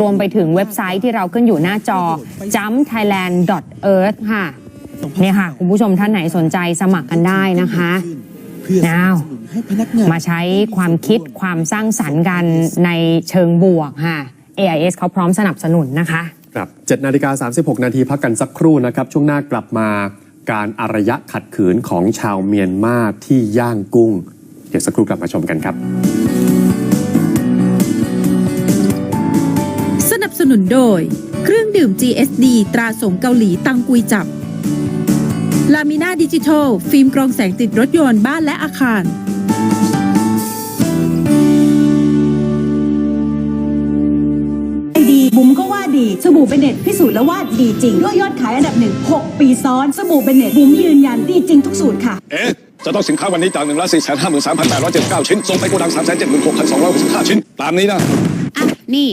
รวมไปถึงเว็บไซต์ที่เราขึ้นอยู่หน้าจอ jumpthailand.earth ค่ะเนี่ยค่ะ คุณผู้ชมท่านไหนสนใจสมัครกันได้นะคะเพื่อสนับสนุนให้พนักงานมาใช้ความคิดความสร้างสรรค์กันในเชิงบวกค่ะ AIS เขาพร้อมสนับสนุนนะคะ ครับ7นาฬิกา36 นาทีพักกันสักครู่นะครับ ช่วงหน้ากลับมาการอารยะขัดขืนของชาวเมียนมาที่ย่างกุ้ง เดี๋ยวสักครู่กลับมาชมกันครับ สนับสนุนโดย เครื่องดื่ม GSD ตราสงเกาหลีตังกุยจับ ลามิน่าดิจิทัล ฟิล์มกรองแสงติดรถยนต์บ้านและอาคารดีบุ๋มก็ว่าดีสบู่เบเน็ตพิสูจน์แล้วว่าดีจริง ด้วยยอดขายอันดับหนึ่ง6ปีซ้อน สบู่เบเน็ตบุ๋มยืนยันดีจริงทุกสูตรค่ะ เอ๊ะ จะต้องสินค้าวันนี้จาก1ล้าน4 5 3 8 7 9ชิ้น ส่งไปโกดัง3 7 6 2 6 5ชิ้น ตามนี้นะ อะ นี่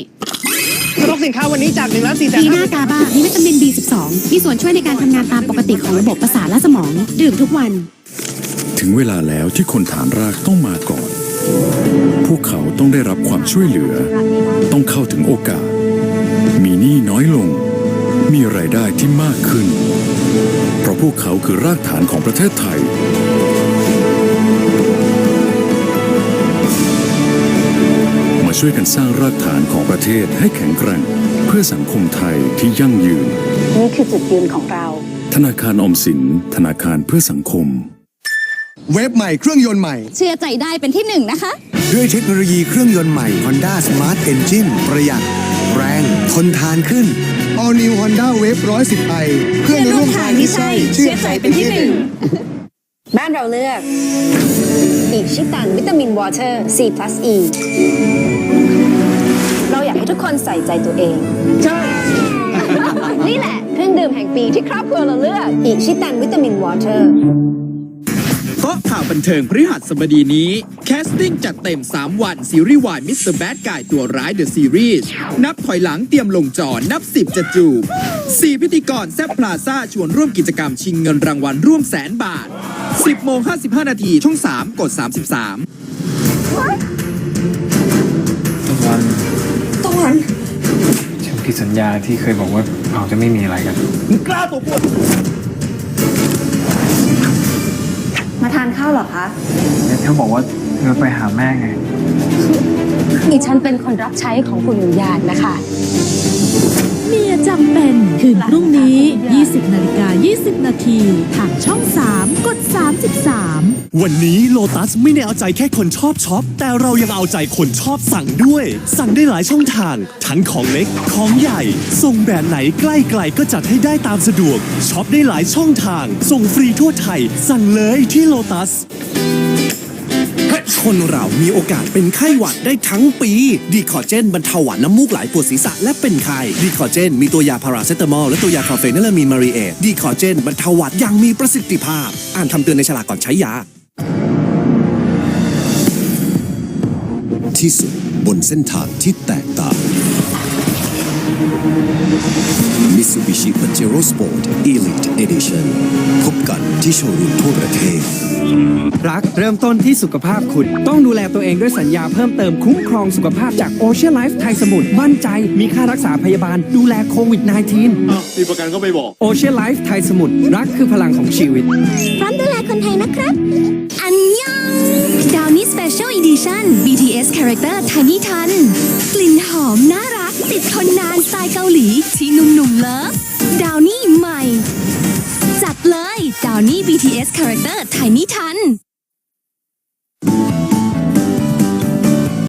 สต็อกสินค้าวันนี้จาก1ล้าน4แสนดีหน้ากาบ้ามีวิตามิน B12 มีส่วนช่วยในการทำงานตามปกติของระบบประสาทและสมอง ดื่มทุกวัน ถึงเวลาแล้วที่คนฐานรากต้องมาก่อน พวกเขาต้องได้รับความช่วยเหลือ ต้องเข้าถึงโอกาส มีหนี้น้อยลง มีรายได้ที่มากขึ้น เพราะพวกเขาคือรากฐานของประเทศไทย ช่วยกันสร้างรากฐานของประเทศให้แข็งแกร่ง เพื่อสังคมไทยที่ยั่งยืน นี่คือจุดยืนของเรา ธนาคารออมสิน ธนาคารเพื่อสังคม เวฟใหม่เครื่องยนต์ใหม่ เชื่อใจได้เป็นที่หนึ่งนะคะ ด้วยเทคโนโลยีเครื่องยนต์ใหม่ Honda Smart Engine ประหยัด แรงทนทานขึ้น All New Honda Wave 110i เพื่อนร่วมทางที่ใช่ เชื่อใจเป็นที่หนึ่งบ้านเราเลือก อีกชิตันวิตามินวอเตอร์ C plus E เราอยากให้ทุกคนใส่ใจตัวเอง ใช่ นี่แหละเครื่องดื่มแห่งปีที่ครอบครัวเราเลือกอีกชิตันวิตามินวอเตอร์เกาะข่าวบันเทิงพฤหัสบดีนี้ แคสติ้งจัดเต็ม 3 วัน ซีรีส์วายมิสเตอร์แบดกายตัวร้ายเดอะซีรีส์นับถอยหลังเตรียมลงจอนับ 10 จะจูบ 4 พิธีกรแซบพลาซ่าชวนร่วมกิจกรรมชิงเงินรางวัลร่วมแสนบาท 10โมง55 นาทีช่อง 3 กด 33ฉันผิดสัญญาที่เคยบอกว่าเราจะไม่มีอะไรกันมา ทานข้าวเหรอคะแล้วเธอบอกว่าเธอไปหาแม่ไงอีฉันเป็นคนรับใช้ของคุณวิญญาณนะคะเมียจำเป็น คืนพรุ่งนี้ 20 นาฬิกา 20 นาทีทางช่อง 3 กด 33 วันนี้โลตัสไม่ได้เอาใจแค่คนชอบช็อป แต่เรายังเอาใจคนชอบสั่งด้วย สั่งได้หลายช่องทาง ทั้งของเล็ก ของใหญ่ ส่งแบบไหนใกล้ไกลก็จัดให้ได้ตามสะดวก ช็อปได้หลายช่องทาง ส่งฟรีทั่วไทย สั่งเลยที่โลตัส คนเรามีโอกาสเป็นไข้หวัดได้ทั้งปี ดีคอเจนบรรเทาหวัดน้ำมูกไหลปวดศีรษะและเป็นไข้ดีคอเจนมีตัวยาพาราเซตามอลและตัวยาคาเฟนิลามีนมารีเอทดีคอเจนบรรเทาหวัดอย่างมีประสิทธิภาพ อ่านคำเตือนในฉลากก่อนใช้ยา ที่สุดบนเส้นทางที่แตกต่าง Mitsubishi Pajero Sport Elite Edition พบกันที่โชว์รูมทั่วประเทศ รักเริ่มต้นที่สุขภาพคุณ ต้องดูแลตัวเองด้วยสัญญาเพิ่มเติมคุ้มครองสุขภาพจากโอเชียนไลฟ์ไทยสมุทรมั่นใจ มีค่ารักษาพยาบาลดูแลโควิด -19 มีประกันก็ไม่บอกโอเชียนไลฟ์ไทยสมุทรรักคือพลังของชีวิต พร้อมดูแลคนไทยนะครับอันยอง Downy Special Edition BTS Character Tiny Tan กลิ่นหอมน่ารัก ติดทนนานสไตล์เกาหลีที่หนุ่มๆเลิฟดาวนี่ใหม่ จัดเลย ดาวนี่ BTS Character ไทยนิทัน